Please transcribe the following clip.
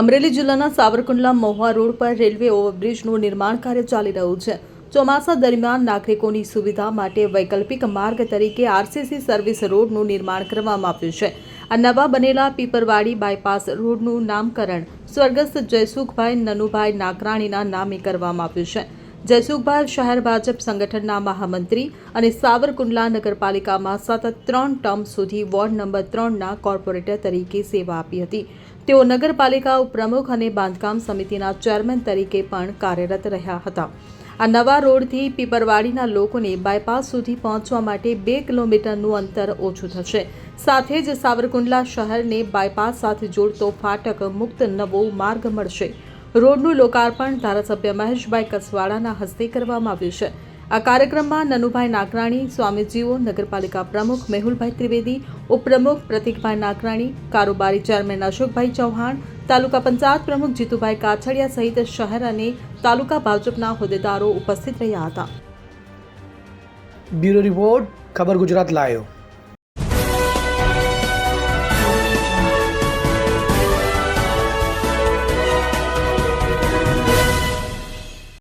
અમરેલી જિલ્લાના સાવરકુંડલા મહુવા રોડ પર રેલવે ઓવરબ્રિજનું નિર્માણ કાર્ય ચાલી રહ્યું છે. ચોમાસા દરમિયાન નાગરિકોની સુવિધા માટે વૈકલ્પિક માર્ગ તરીકે આરસીસી સર્વિસ રોડનું નિર્માણ કરવામાં આવ્યું છે. આ નવા બનેલા પીપરવાડી બાયપાસ રોડનું નામકરણ સ્વર્ગસ્થ જયસુખભાઈ નનુભાઈ નાકરાણીના નામે કરવામાં આવ્યું છે. જયસુખભાઈ શહેર ભાજપ સંગઠનના મહામંત્રી અને સાવરકુંડલા નગરપાલિકામાં સતત ત્રણ ટર્મ સુધી વોર્ડ નંબર ત્રણના કોર્પોરેટર તરીકે સેવા આપી હતી. તેઓ નગરપાલિકા ઉપપ્રમુખ અને બાંધકામ સમિતિના ચેરમેન તરીકે પણ કાર્યરત રહ્યા હતા. આ નવા રોડથી પીપરવાડીના લોકોને બાયપાસ સુધી પહોંચવા માટે બે કિલોમીટરનું અંતર ઓછું થશે. સાથે જ સાવરકુંડલા શહેરને બાયપાસ સાથે જોડતો ફાટક મુક્ત નવો માર્ગ મળશે. રોડનું લોકાર્પણ ધારાસભ્ય મહેશભાઈ કસવાડાના હસ્તે કરવામાં આવ્યું છે. આ કાર્યક્રમમાં નનુભાઈ નાકરાણી સ્વામીજીઓ, નગરપાલિકા પ્રમુખ મેહુલભાઈ ત્રિવેદી, ઉપપ્રમુખ પ્રતિકભાઈ નાકરાણી કારોબારી ચેરમેન અશોકભાઈ ચૌહાણ, તાલુકા પંચાયત પ્રમુખ જીતુભાઈ કાછડિયા સહિત શહેર અને તાલુકા ભાજપના હોદ્દેદારો ઉપસ્થિત રહ્યા હતા. બ્યુરો રિપોર્ટ, ખબર ગુજરાત લાયો.